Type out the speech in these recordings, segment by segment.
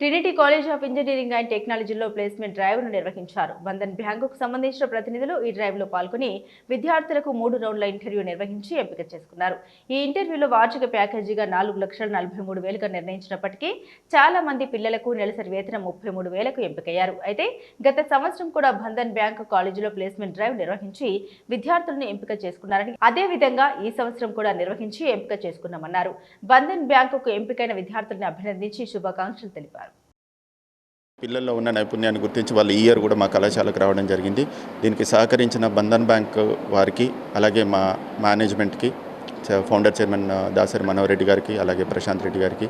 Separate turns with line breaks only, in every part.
Trinity college of engineering and టెక్నాలజీలో placement డ్రైవ్ను నిర్వహించారు. బంధన్ బ్యాంకుకు సంబంధించిన ప్రతినిధులు ఈ డ్రైవ్లో పాల్గొని విద్యార్థులకు మూడు రౌండ్ల ఇంటర్వ్యూ నిర్వహించి ఎంపిక చేసుకున్నారు. ఈ ఇంటర్వ్యూలో వార్షిక ప్యాకేజీగా నాలుగు లక్షల నలభై మూడు వేలుగా నిర్ణయించినప్పటికీ చాలా మంది పిల్లలకు నెలసరి వేతనం ముప్పై మూడు వేలకు ఎంపికయ్యారు. అయితే గత సంవత్సరం కూడా బంధన్ బ్యాంకు కాలేజీలో ప్లేస్మెంట్ డ్రైవ్ నిర్వహించి విద్యార్థులను ఎంపిక చేసుకున్నారని అదే విధంగా ఈ సంవత్సరం కూడా నిర్వహించి ఎంపిక చేసుకున్నామన్నారు. బంధన్ బ్యాంకుకు ఎంపికైన విద్యార్థులను అభినందించి శుభాకాంక్షలు తెలిపారు.
పిల్లల్లో ఉన్న నైపుణ్యాన్ని గుర్తించి వాళ్ళు ఈ ఇయర్ కూడా మా కళాశాలకు రావడం జరిగింది. దీనికి సహకరించిన బంధన్ బ్యాంక్ వారికి అలాగే మా మేనేజ్మెంట్కి చ- ఫౌండర్ చైర్మన్ దాసరి మనోహర్ రెడ్డి గారికి అలాగే ప్రశాంత్ రెడ్డి గారికి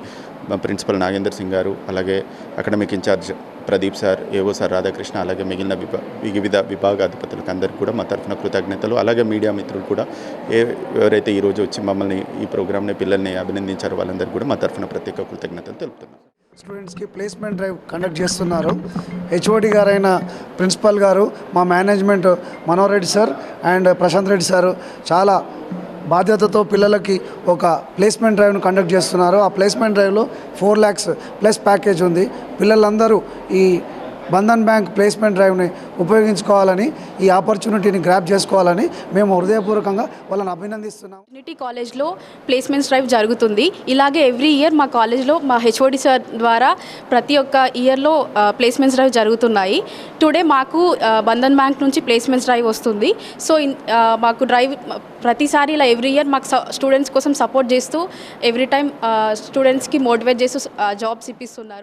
మా ప్రిన్సిపల్ నాగేందర్ సింగ్ గారు అలాగే academic incharge Pradeep sir AO sir Radhakrishna అలాగే మిగిలిన విభా వివిధ విభాగాధిపతులకు అందరికీ కూడా మా తరఫున కృతజ్ఞతలు. అలాగే మీడియా మిత్రులు కూడా ఏ ఎవరైతే ఈరోజు వచ్చి మమ్మల్ని ఈ ప్రోగ్రామ్ని పిల్లల్ని అభినందించారో వాళ్ళందరికీ కూడా మా తరఫున ప్రత్యేక కృతజ్ఞతలు తెలుపుతున్నాం.
స్టూడెంట్స్కి ప్లేస్మెంట్ డ్రైవ్ కండక్ట్ చేస్తున్నారు. హెచ్ఓడి గారైన ప్రిన్సిపల్ గారు మా management Manohar Reddy sir and Prashant Reddy sir చాలా బాధ్యతతో పిల్లలకి ఒక ప్లేస్మెంట్ డ్రైవ్ను కండక్ట్ చేస్తున్నారు. ఆ ప్లేస్మెంట్ డ్రైవ్లో ఫోర్ ల్యాక్స్ ప్లస్ ప్యాకేజ్ ఉంది. పిల్లలందరూ ఈ బంధన్ బ్యాంక్ ప్లేస్మెంట్ డ్రైవ్ని ఉపయోగించుకోవాలని ఈ ఆపర్చునిటీని గ్రాప్ చేసుకోవాలని మేము హృదయపూర్వకంగా వాళ్ళని అభినందిస్తున్నాం.
యూనిటీ కాలేజ్లో ప్లేస్మెంట్స్ డ్రైవ్ జరుగుతుంది. ఇలాగే ఎవ్రీ ఇయర్ మా కాలేజ్లో మా హెచ్ఓడి సార్ ద్వారా ప్రతి ఒక్క ఇయర్లో ప్లేస్మెంట్స్ డ్రైవ్ జరుగుతున్నాయి. టుడే మాకు బంధన్ బ్యాంక్ నుంచి ప్లేస్మెంట్స్ డ్రైవ్ వస్తుంది. సో మాకు డ్రైవ్ ప్రతిసారి ఇలా ఎవ్రీ ఇయర్ మాకు స్టూడెంట్స్ కోసం సపోర్ట్ చేస్తూ ఎవ్రీ టైం స్టూడెంట్స్కి మోటివేట్ చేస్తూ జాబ్స్ ఇప్పిస్తున్నారు.